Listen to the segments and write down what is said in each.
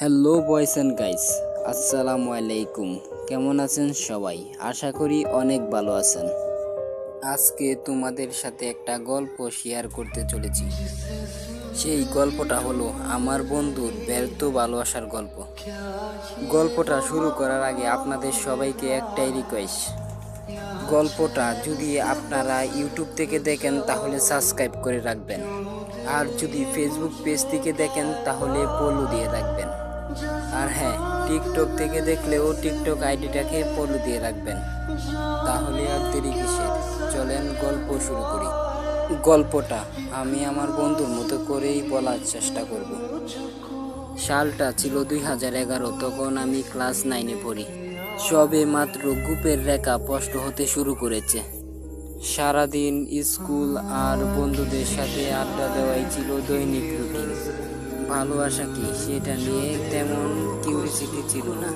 Hello বয়েস and guys আসসালামু আলাইকুম কেমন আছেন সবাই? আশা করি অনেক ভালো আছেন। আজকে তোমাদের সাথে একটা গল্প শেয়ার করতে চলেছি। সেই গল্পটা হলো আমার বন্ধুর ব্যর্থ ভালোবাসার গল্প। গল্পটা শুরু করার আগে আপনাদের সবাইকে একটাই রিকোয়েস্ট গল্পটা যদি আপনারা ইউটিউব থেকে দেখেন, তাহলে সাবস্ক্রাইব করে রাখবেন। আর যদি ফেসবুক পেজ থেকে দেখেন, তাহলে ফলো দিয়ে রাখবেন। আর হ্যাঁ টিকটক থেকে দেখলেও টিকটক আইডিটাকে ফলো দিয়ে রাখবেন। তাহলে আর দেরি কিসের? চলেন গল্প শুরু করি। গল্পটা আমি আমার বন্ধুর মতো করেই বলার চেষ্টা করব। সালটা ছিল দুই হাজার এগারো, তখন আমি ক্লাস নাইনে পড়ি। সবে মাত্র গ্রুপের রেখা স্পষ্ট হতে শুরু করেছে। সারাদিন স্কুল আর বন্ধুদের সাথে আড্ডা দেওয়াই ছিল দৈনিক রুটিন। ভালোবাসা কি? সেটা নিয়ে তেমন কিউরিসিটি ছিল না।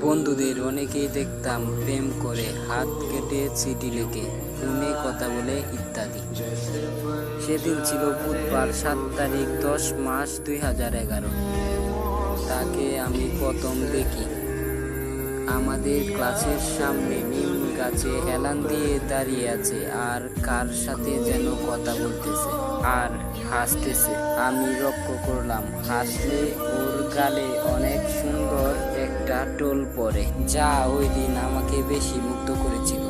বন্ধুদের অনেকেই দেখতাম প্রেম করে হাত কেটে চিঠি লেখে, ফোনে কথা বলে ইত্যাদি। সেদিন ছিল বুধবার, সাত তারিখ, দশ মাস দুই হাজার এগারো। তাকে আমি প্রথম দেখি। আমাদের ক্লাসের সামনে নিম গাছে হেলান দিয়ে দাঁড়িয়ে আছে আর কার সাথে যেন কথা বলতেছে আর হাসতেছে। আমি লক্ষ্য করলাম, হাসলে ওর গালে অনেক সুন্দর একটা টোল পড়ে, যা ওই দিন আমাকে বেশি মুগ্ধ করেছিল।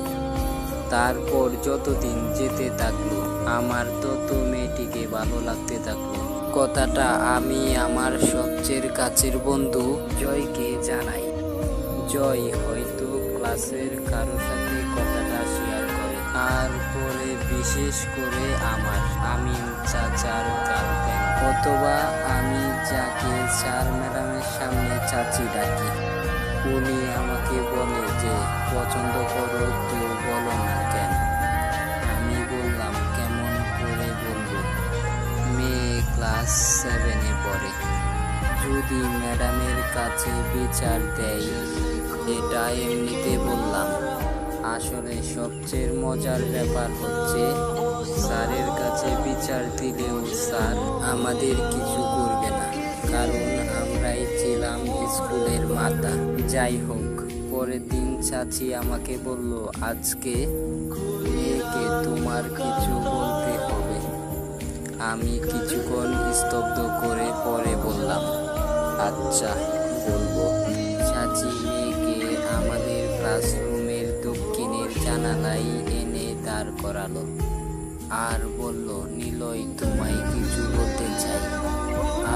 তারপর যতদিন যেতে থাকল, আমার তত মেয়েটিকে ভালো লাগতে থাকল। কথাটা আমি আমার সবচেয়ে কাছের বন্ধু জয়কে জানাই। জয় হয়তো ক্লাসের কারও সাথে কথাটা শেয়ার করে। আর পরে বিশেষ করে আমার আমি চাচার গার্লফ্রেন্ড। অথবা আমি যাকে স্যার ম্যাডামের সামনে চাচি ডাকি। উনি আমাকে বলে যে, পছন্দ করো তো বলো না কেন? আমি বললাম, কেমন করে বলব? মেয়ে ক্লাস সেভেনে পড়ে। যদি ম্যাডামের কাছে বিচার দেয় এটা এমনিতে বললাম। আসলে সবচেয়ে মজার ব্যাপার হচ্ছে, স্যারের কাছে বিচার দিলেও স্যার আমাদের কিছু করবে না। কারণ আমরাই ছিলাম স্কুলের মাতা। যাই হোক, পরের দিন চাচি আমাকে বলল, আজকে মেয়েকে তোমার কিছু বলতে হবে। আমি কিছুক্ষণ স্তব্ধ করে পরে বললাম আচ্ছা বলব। চাচি মেয়েকে আমাদের ক্লাসরুমের দক্ষিণের জানালায় এনে দাঁড় করালো আর বলল, নিলয়, তোমায় কিছু বলতে চাই।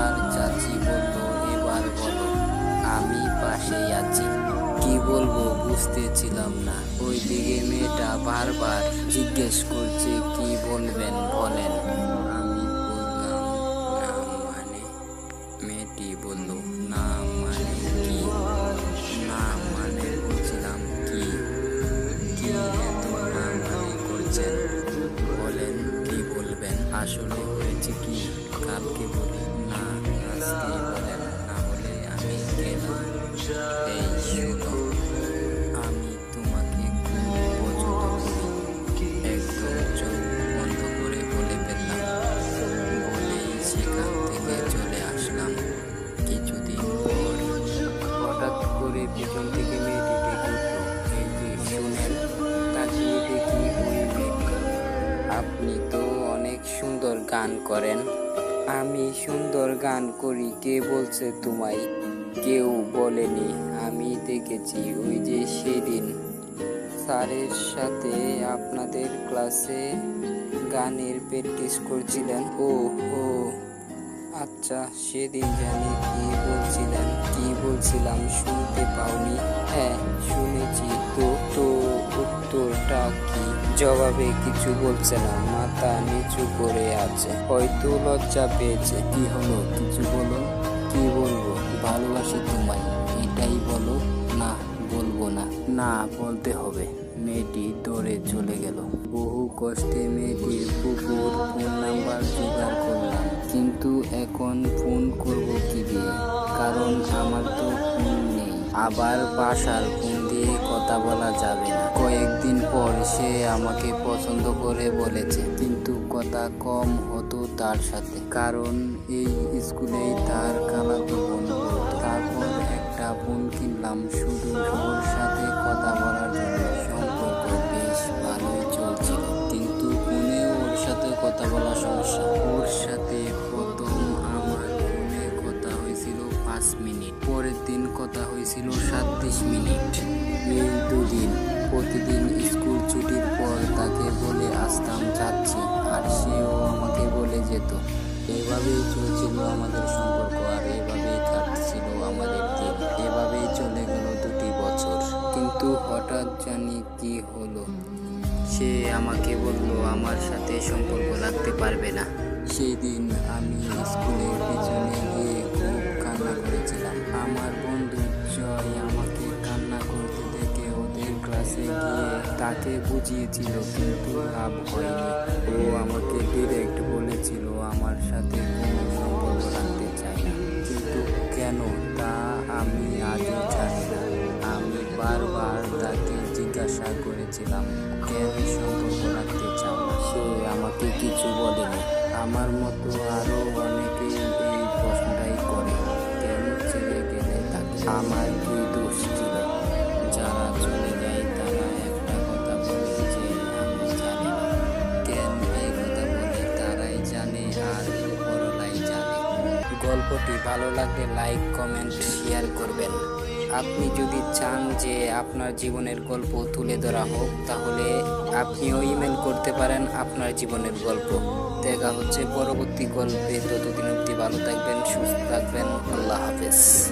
আর চাচি বলল, এবার বলো, আমি পাশেই আছি। কি বলব বুঝতেছিলাম না। ওইদিকে মেয়েটা বারবার জিজ্ঞেস করছে, কি বলবেন, বলেন? আসলে হয়েছে কি গান করেন। আমি সুন্দর গান করি, কে বলছে তোমায়? কেউ বলেনি, আমি দেখেছি ওই যে সেদিন। স্যারের সাথে আপনাদের ক্লাসে গানের প্র্যাকটিস করছিলেন। ও ও আচ্ছা সেদিন জানি কি বলছিলাম, শুনতে পাওনি। হ্যাঁ শুনেছি। তো তো উত্তরটা কি? জবাবে কিছু বলছে না। মাথা নিচু করে আছে। হয়তো লজ্জা পেয়েছে। কি হলো? কিছু বলো। কি বলব? ভালোবাসি তোমায়। এটাই বলো। না, বলব না। না, বলতে হবে। মেয়েটি দৌড়ে চলে গেল। বহু কষ্টে মেয়েটির পুকুর ফোন নাম্বার জোগাড় করলাম। কিন্তু এখন ফোন করব আবার বাসার ফোন দিয়ে কথা বলা যাবে না। কয়েকদিন পর সে আমাকে পছন্দ করে বলেছে, কিন্তু কথা কম হতো তার সাথে। কারণ এই স্কুলেই তার খালাতো বোন তারপর একটা ফোন কিনলাম, শুধু ওর সাথে কথা বলার জন্য। এই দুদিন, প্রতিদিন স্কুল ছুটির পর তাকে বলে আসতাম যাচ্ছি, আর সেও আমাকে বলে যেত, এভাবেই চলছিল আমাদের সম্পর্ক, আর এভাবেই কাটছিল আমাদের দিন, এভাবেই চলে গেল দুটি বছর। কিন্তু হঠাৎ জানি কি হলো। সে আমাকে বলল, আমার সাথে সম্পর্ক রাখতে পারবে না। সেই দিন আমি স্কুলের পিছনে গিয়ে খুব কান্না করেছিলাম। আমার বন্ধু জয় ক্লাসে গিয়ে তাকে বুঝিয়েছিল, কিন্তু লাভ হয়নি। ও আমাকে ডিরেক্ট বলেছিল, আমার সাথে কোনো সম্পর্ক রাখতে চায় না। কিন্তু কেন তা আমি আজও জানি না। আমি বারবার তাকে জিজ্ঞাসা করেছিলাম, কেন সম্পর্ক রাখতে চাও না? সে আমাকে কিছু বলেনি। আমার মতো আরও অনেকেই এই প্রশ্নটাই করে, কেন ছেড়ে গেলে তাকে? আমার কি গল্পটি ভালো লাগলে লাইক, কমেন্ট, শেয়ার করবেন। আপনি যদি চান যে আপনার জীবনের গল্প তুলে ধরা হোক, তাহলে আপনিও ইমেল করতে পারেন আপনার জীবনের গল্প। দেখা হচ্ছে পরবর্তী গল্পে। ততদিন অব্দি ভালো থাকবেন, সুস্থ থাকবেন। আল্লাহ হাফেজ।